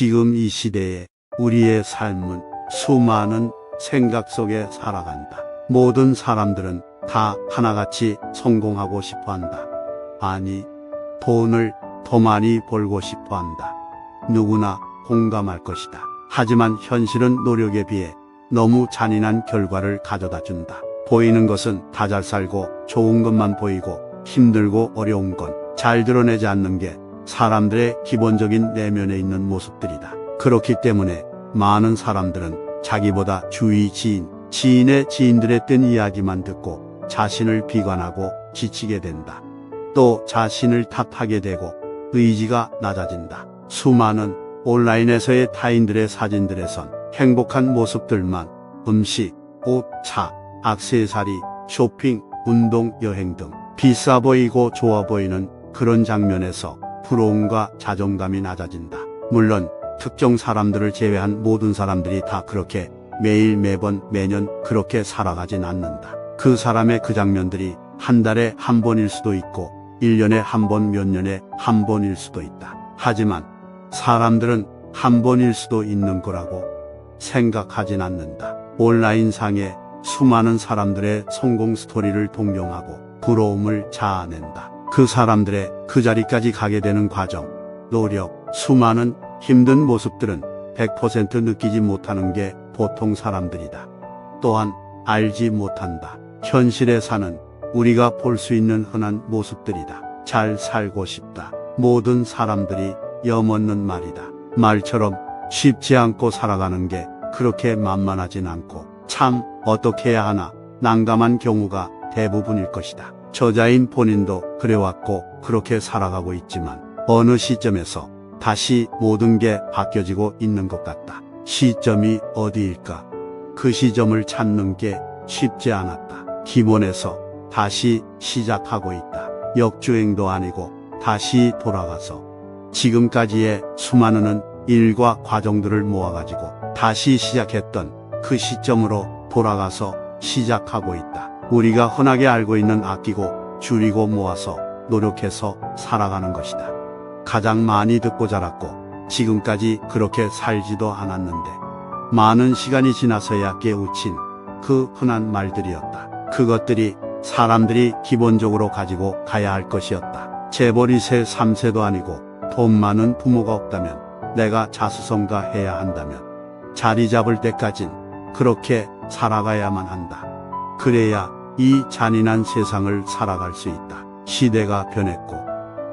지금 이 시대에 우리의 삶은 수많은 생각 속에 살아간다. 모든 사람들은 다 하나같이 성공하고 싶어 한다. 아니, 돈을 더 많이 벌고 싶어 한다. 누구나 공감할 것이다. 하지만 현실은 노력에 비해 너무 잔인한 결과를 가져다 준다. 보이는 것은 다 잘 살고 좋은 것만 보이고 힘들고 어려운 건 잘 드러내지 않는 게 사람들의 기본적인 내면에 있는 모습들이다. 그렇기 때문에 많은 사람들은 자기보다 주위 지인, 지인의 지인들의 뜬 이야기만 듣고 자신을 비관하고 지치게 된다. 또 자신을 탓하게 되고 의지가 낮아진다. 수많은 온라인에서의 타인들의 사진들에선 행복한 모습들만 음식, 옷, 차, 악세사리, 쇼핑, 운동, 여행 등 비싸 보이고 좋아 보이는 그런 장면에서 부러움과 자존감이 낮아진다. 물론 특정 사람들을 제외한 모든 사람들이 다 그렇게 매일 매번 매년 그렇게 살아가진 않는다. 그 사람의 그 장면들이 한 달에 한 번일 수도 있고 1년에 한 번 몇 년에 한 번일 수도 있다. 하지만 사람들은 한 번일 수도 있는 거라고 생각하진 않는다. 온라인상에 수많은 사람들의 성공 스토리를 동경하고 부러움을 자아낸다. 그 사람들의 그 자리까지 가게 되는 과정, 노력, 수많은 힘든 모습들은 100% 느끼지 못하는 게 보통 사람들이다. 또한 알지 못한다. 현실에 사는 우리가 볼 수 있는 흔한 모습들이다. 잘 살고 싶다. 모든 사람들이 염없는 말이다. 말처럼 쉽지 않고 살아가는 게 그렇게 만만하진 않고 참 어떻게 해야 하나 난감한 경우가 대부분일 것이다. 저자인 본인도 그래왔고 그렇게 살아가고 있지만 어느 시점에서 다시 모든 게 바뀌어지고 있는 것 같다. 시점이 어디일까? 그 시점을 찾는 게 쉽지 않았다. 기본에서 다시 시작하고 있다. 역주행도 아니고 다시 돌아가서 지금까지의 수많은 일과 과정들을 모아가지고 다시 시작했던 그 시점으로 돌아가서 시작하고 있다. 우리가 흔하게 알고 있는 아끼고 줄이고 모아서 노력해서 살아가는 것이다. 가장 많이 듣고 자랐고 지금까지 그렇게 살지도 않았는데 많은 시간이 지나서야 깨우친 그 흔한 말들이었다. 그것들이 사람들이 기본적으로 가지고 가야 할 것이었다. 재벌이 세 3세도 아니고 돈 많은 부모가 없다면 내가 자수성가 해야 한다면 자리 잡을 때까진 그렇게 살아가야만 한다. 그래야 이 잔인한 세상을 살아갈 수 있다. 시대가 변했고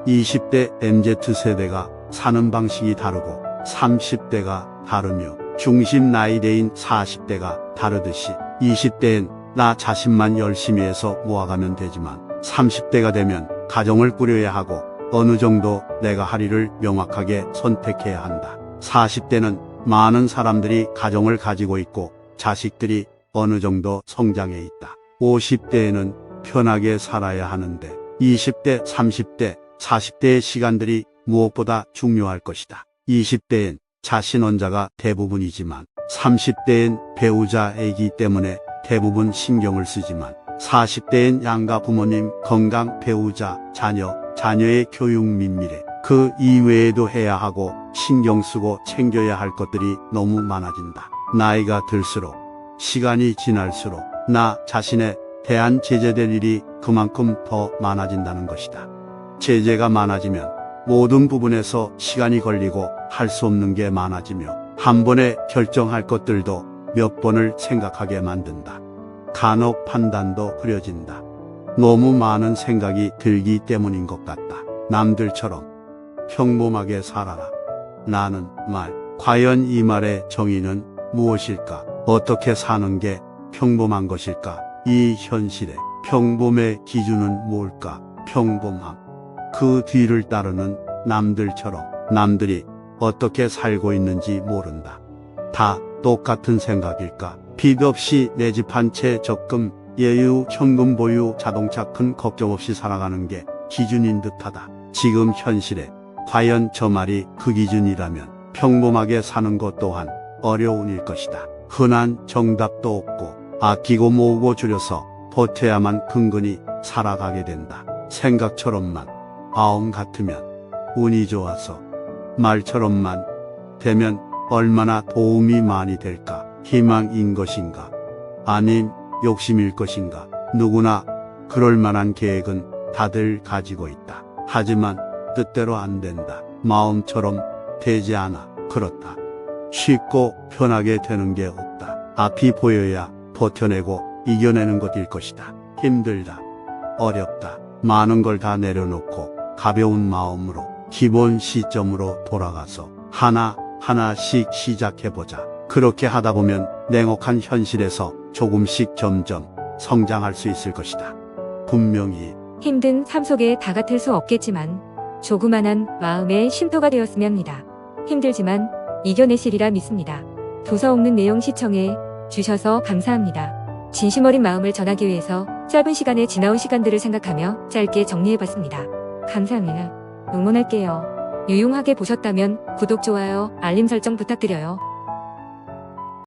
20대 MZ세대가 사는 방식이 다르고 30대가 다르며 중심 나이대인 40대가 다르듯이 20대엔 나 자신만 열심히 해서 모아가면 되지만 30대가 되면 가정을 꾸려야 하고 어느 정도 내가 할 일을 명확하게 선택해야 한다. 40대는 많은 사람들이 가정을 가지고 있고 자식들이 어느 정도 성장해 있다. 50대에는 편하게 살아야 하는데 20대, 30대, 40대의 시간들이 무엇보다 중요할 것이다. 20대엔 자신 혼자가 대부분이지만 30대엔 배우자 애기 때문에 대부분 신경을 쓰지만 40대엔 양가 부모님 건강 배우자 자녀 자녀의 교육 민미래 그 이외에도 해야 하고 신경 쓰고 챙겨야 할 것들이 너무 많아진다. 나이가 들수록 시간이 지날수록 나 자신에 대한 제재될 일이 그만큼 더 많아진다는 것이다. 제재가 많아지면 모든 부분에서 시간이 걸리고 할 수 없는 게 많아지며 한 번에 결정할 것들도 몇 번을 생각하게 만든다. 간혹 판단도 흐려진다. 너무 많은 생각이 들기 때문인 것 같다. 남들처럼 평범하게 살아라. 나는 말. 과연 이 말의 정의는 무엇일까? 어떻게 사는 게 평범한 것일까? 이 현실의 평범의 기준은 뭘까? 평범함. 그 뒤를 따르는 남들처럼 남들이 어떻게 살고 있는지 모른다. 다 똑같은 생각일까? 빚 없이 내 집 한 채 적금, 예유, 현금 보유, 자동차 큰 걱정 없이 살아가는 게 기준인 듯하다. 지금 현실에 과연 저 말이 그 기준이라면 평범하게 사는 것 또한 어려운 일 것이다. 흔한 정답도 없고 아끼고 모으고 줄여서 버텨야만 근근히 살아가게 된다. 생각처럼만 마음 같으면 운이 좋아서 말처럼만 되면 얼마나 도움이 많이 될까? 희망인 것인가? 아님 욕심일 것인가? 누구나 그럴 만한 계획은 다들 가지고 있다. 하지만 뜻대로 안 된다. 마음처럼 되지 않아. 그렇다. 쉽고 편하게 되는 게 없다. 앞이 보여야 버텨내고 이겨내는 것일 것이다. 힘들다. 어렵다. 많은 걸 다 내려놓고 가벼운 마음으로 기본 시점으로 돌아가서 하나 하나씩 시작해보자. 그렇게 하다 보면 냉혹한 현실에서 조금씩 점점 성장할 수 있을 것이다. 분명히 힘든 삶 속에 다 같을 수 없겠지만 조그만한 마음의 쉼터가 되었으면 합니다. 힘들지만 이겨내시리라 믿습니다. 도서 없는 내용 시청해 주셔서 감사합니다. 진심 어린 마음을 전하기 위해서 짧은 시간에 지나온 시간들을 생각하며 짧게 정리해봤습니다. 감사합니다. 응원할게요. 유용하게 보셨다면 구독, 좋아요, 알림 설정 부탁드려요.